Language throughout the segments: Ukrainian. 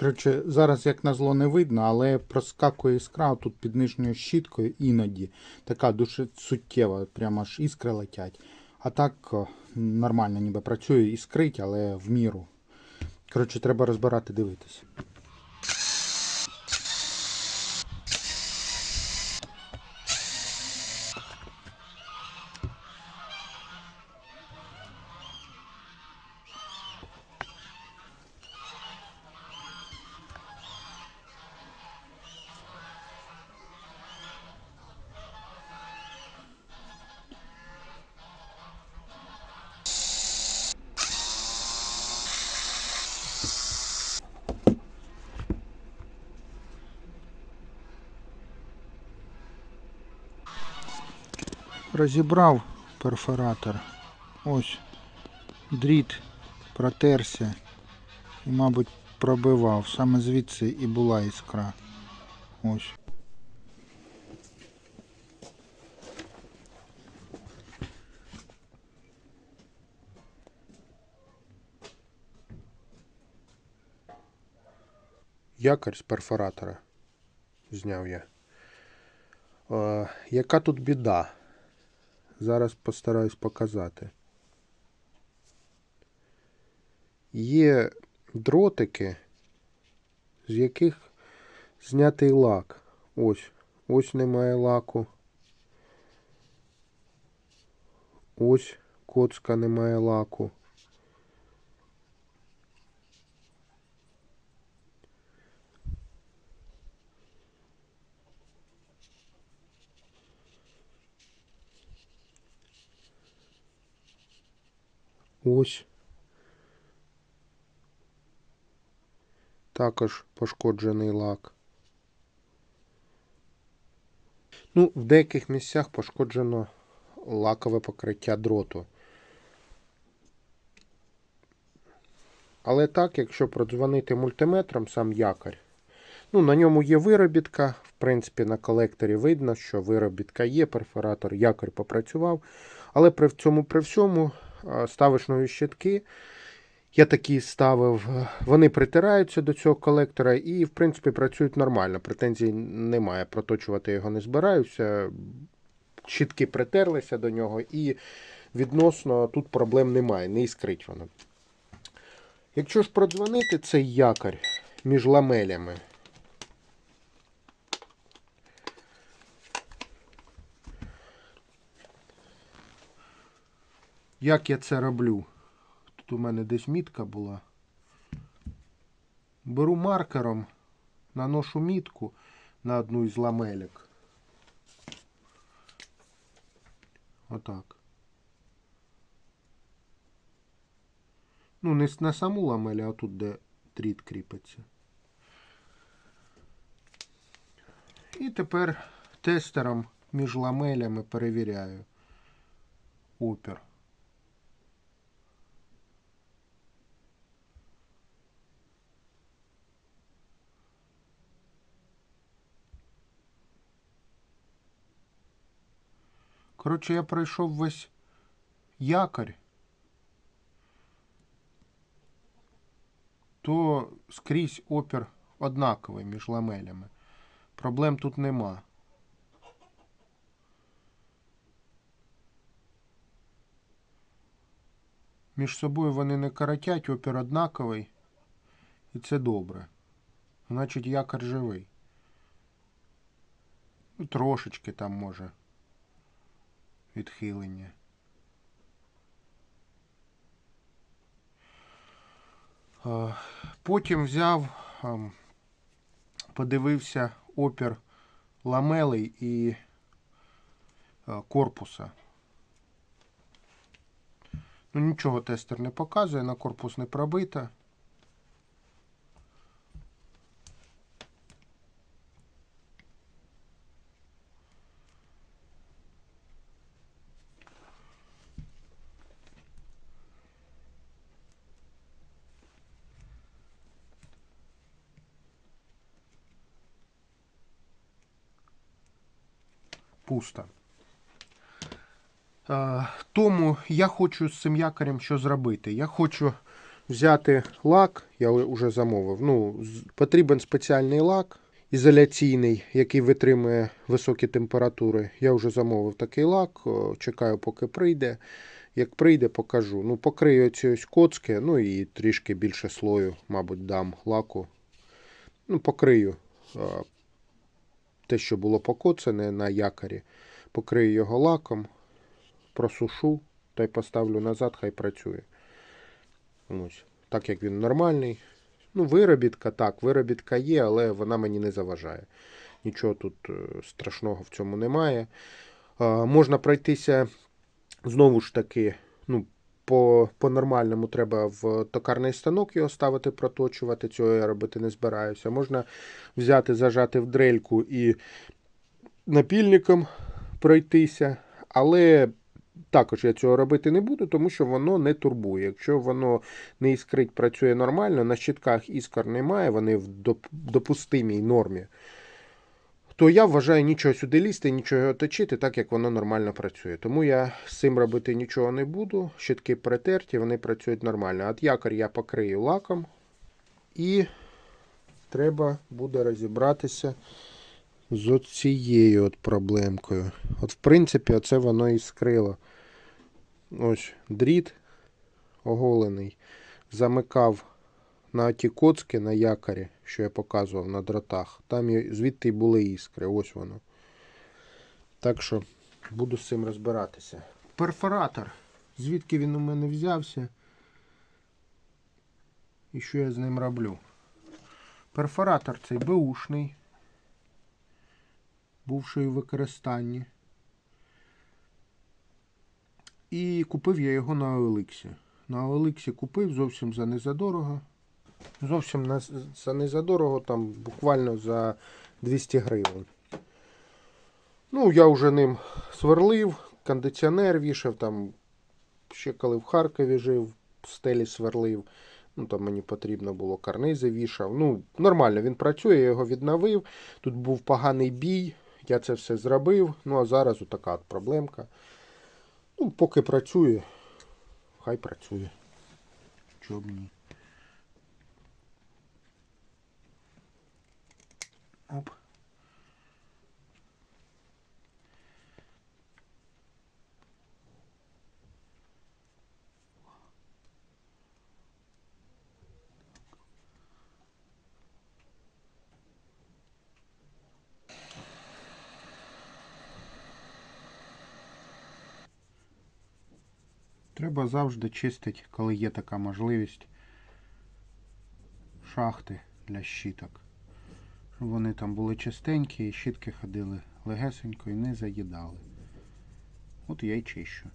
Коротше, зараз як на зло не видно, але проскакує іскра тут під нижньою щіткою іноді. Така дуже суттєва, прямо аж іскри летять. А так нормально ніби працює, іскрить, але в міру. Коротше, треба розбирати, дивитися. Розібрав перфоратор. Ось дріт протерся і, мабуть, пробивав. Саме звідси і була іскра. Ось. Якорь з перфоратора зняв я. Е, яка тут біда? Зараз постараюсь показати. Є дротики, з яких знятий лак. Ось. Ось немає лаку. Ось коцка немає лаку. Ось. Також пошкоджений лак. Ну, в деяких місцях пошкоджено лакове покриття дроту. Але так, якщо продзвонити мультиметром сам якорь, ну, на ньому є виробітка. В принципі, на колекторі видно, що виробітка є, перфоратор, якорь попрацював. Але при цьому при всьому а, ставиш нові щитки. Я такі ставив, е, вони притираються до цього колектора і, в принципі, працюють нормально. Претензій немає. Проточувати його не збираюся. Щітки притерлися до нього, і відносно тут проблем немає, не іскрить воно. Якщо ж продзвонити цей якорь між ламелями. Як я це роблю? Тут у мене десь мітка була. Беру маркером, наношу мітку на одну із ламелек. Отак. Ну, не на саму ламель, а тут, де тріт кріпиться. І тепер тестером між ламелями перевіряю опір. Коротше, я пройшов весь якорь, то скрізь опір однаковий між ламелями. Проблем тут нема. Між собою вони не коротять, опір однаковий. І це добре. Значить, якорь живий. Ну, трошечки там може відхилення. Потім взяв, ем, подивився опір ламелей і е, корпуса. Ну, нічого тестер не показує, на корпус не пробито. Пусто. Тому я хочу з цим якорем що зробити. Я хочу взяти лак, я вже замовив. Ну, потрібен спеціальний лак ізоляційний, який витримує високі температури. Я вже замовив такий лак, чекаю, поки прийде. Як прийде, покажу. Ну, покрию ці ось коцки, ну і трішки більше слою, мабуть, дам лаку. Ну, покрию те, що було покоцане на якорі. Покрию його лаком, просушу та й поставлю назад, хай працює. Ось. Так як він нормальний. Ну, виробітка, так, виробітка є, але вона мені не заважає. Нічого тут е, страшного в цьому немає. Можна пройтися знову ж таки, ну, по, по-нормальному треба в токарний станок його ставити, проточувати. Цього я робити не збираюся. Можна взяти, зажати в дрельку і напільником пройтися. Але також я цього робити не буду, тому що воно не турбує. Якщо воно не іскрить, працює нормально, на щитках іскор немає, вони в доп- допустимій нормі. То я вважаю нічого сюди лізти, нічого його точити, так як воно нормально працює. Тому я з цим робити нічого не буду. Щитки притерті, вони працюють нормально. От якор я покрию лаком. І треба буде розібратися з цією от проблемкою. От, в принципі, оце воно і скрило. Ось дріт оголений. Замикав на ті коцки на якорі, що я показував на дротах. Там звідти й були іскри. Ось воно. Так що буду з цим розбиратися. Перфоратор. Звідки він у мене взявся? І що я з ним роблю? Перфоратор цей беушний. Бувший у використанні. І купив я його на OLX. На OLX купив зовсім за незадорого. Зовсім на, за незадорого, там буквально за 200 гривень. Ну, я вже ним сверлив, кондиціонер вішав, там ще коли в Харкові жив, стелі сверлив. Ну, там мені потрібно було карнизи вішав. Ну, нормально, він працює, я його відновив. Тут був поганий бій, я це все зробив. Ну, а зараз отака от проблемка. Ну, поки працює, хай працює. Чого б ні. Оп. Треба завжди чистити, коли є така можливість, шахти для щіток. Вони там були чистенькі і щітки ходили легесенько і не заїдали. От я й чищу.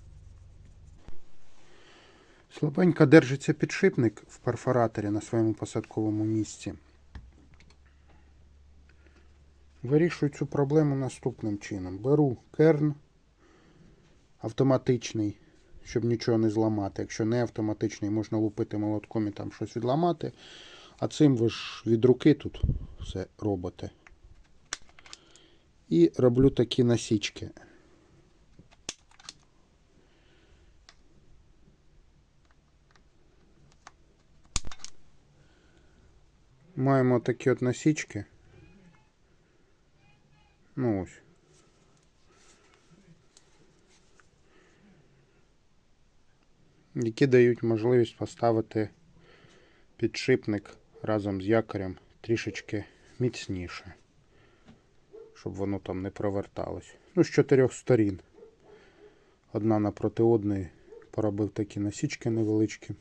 Слабенько держиться підшипник в перфораторі на своєму посадковому місці. Вирішую цю проблему наступним чином. Беру керн автоматичний, щоб нічого не зламати. Якщо не автоматичний, можна лупити молотком і там щось відламати. А цим ви ж від руки тут все робите. І роблю такі насічки. Маємо такі от насічки. Ну ось. Які дають можливість поставити підшипник разом з якорем трішечки міцніше, щоб воно там не проверталось. Ну, з чотирьох сторін. Одна напроти одної поробив такі насічки невеличкі.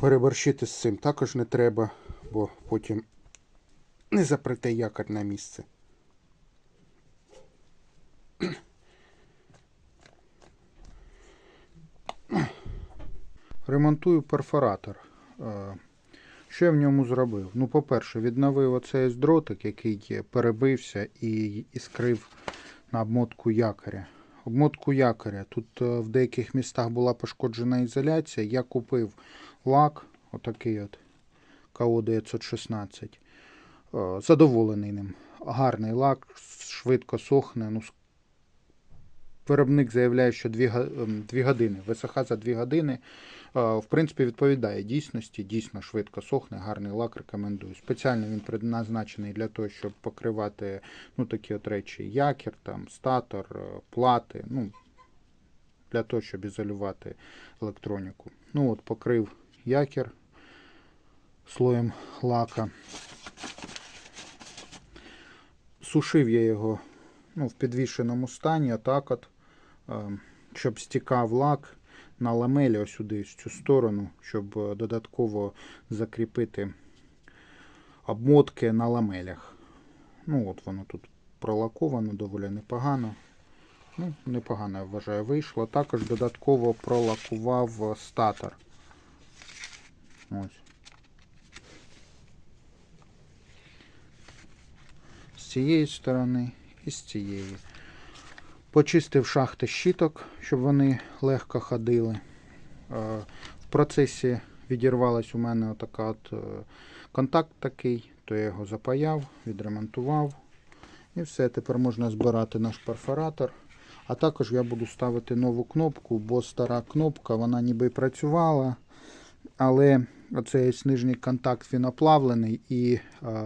Переборщити з цим також не треба, бо потім не запрете якор на місце. Ремонтую перфоратор. Що я в ньому зробив? Ну, по-перше, відновив оцей дротик, який перебився і іскрив на обмотку якоря. Обмотку якоря. Тут е, в деяких містах була пошкоджена ізоляція. Я купив лак, отакий от КО 916. Е, Задоволений ним. Гарний лак, швидко сохне. Ну, Виробник заявляє, що 2, 2 години. ВСХ за 2 години. Е, В принципі, відповідає дійсності, дійсно швидко сохне, гарний лак рекомендую. Спеціально він предназначений для того, щоб покривати ну, такі от речі: якір, там, статор, е, плати. Ну, для того, щоб ізолювати електроніку. Ну от, покрив якір слоєм лака. Сушив я його ну, в підвішеному стані, отак от, щоб стікав лак на ламелі сюди, в цю сторону, щоб е, додатково закріпити обмотки на ламелях. Ну, от воно тут пролаковано доволі непогано. Ну, непогано, я вважаю, вийшло. Також додатково пролакував е, статор. Ось. З цієї сторони і з цієї. Почистив шахти щиток, щоб вони легко ходили. Е, В процесі відірвалась у мене отака от е, контакт такий, то я його запаяв, відремонтував. І все, тепер можна збирати наш перфоратор. А також я буду ставити нову кнопку, бо стара кнопка, вона ніби працювала, але оцей нижній контакт він оплавлений і е,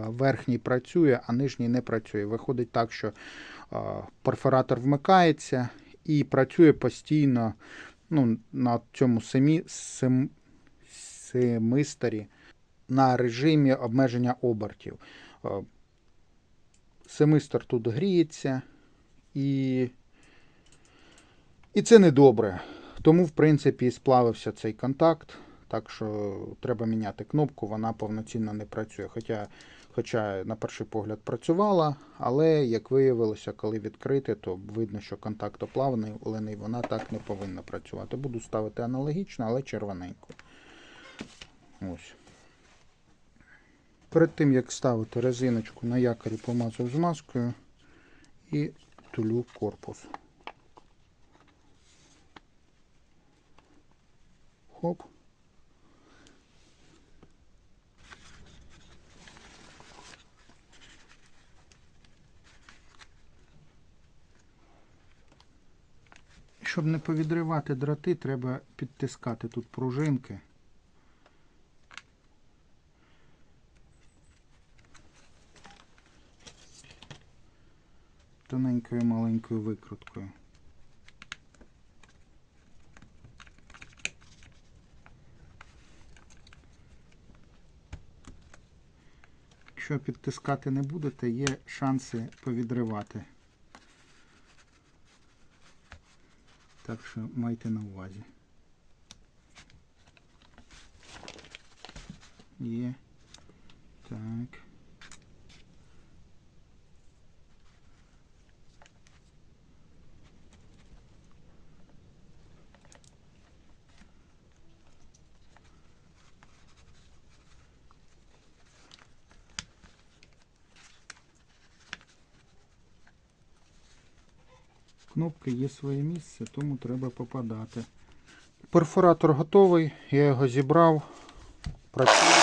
верхній працює, а нижній не працює. Виходить так, що перфоратор вмикається і працює постійно ну, на цьому семі, сем, семисторі на режимі обмеження обертів. Е, тут гріється і і це не добре. Тому, в принципі, і сплавився цей контакт. Так що треба міняти кнопку, вона повноцінно не працює. Хоча, хоча на перший погляд працювала, але як виявилося, коли відкрити, то видно, що контакт оплавлений, вона так не повинна працювати. Буду ставити аналогічно, але червоненько. Ось. Перед тим, як ставити резиночку на якорі, помазав змазкою і тулю корпус. Хоп. Щоб не повідривати дроти, треба підтискати тут пружинки. Тоненькою маленькою викруткою. Якщо підтискати не будете, є шанси повідривати. Так що майте на увазі. Є. Так. Кнопки є своє місце, тому треба попадати. Перфоратор готовий, я його зібрав. Працює.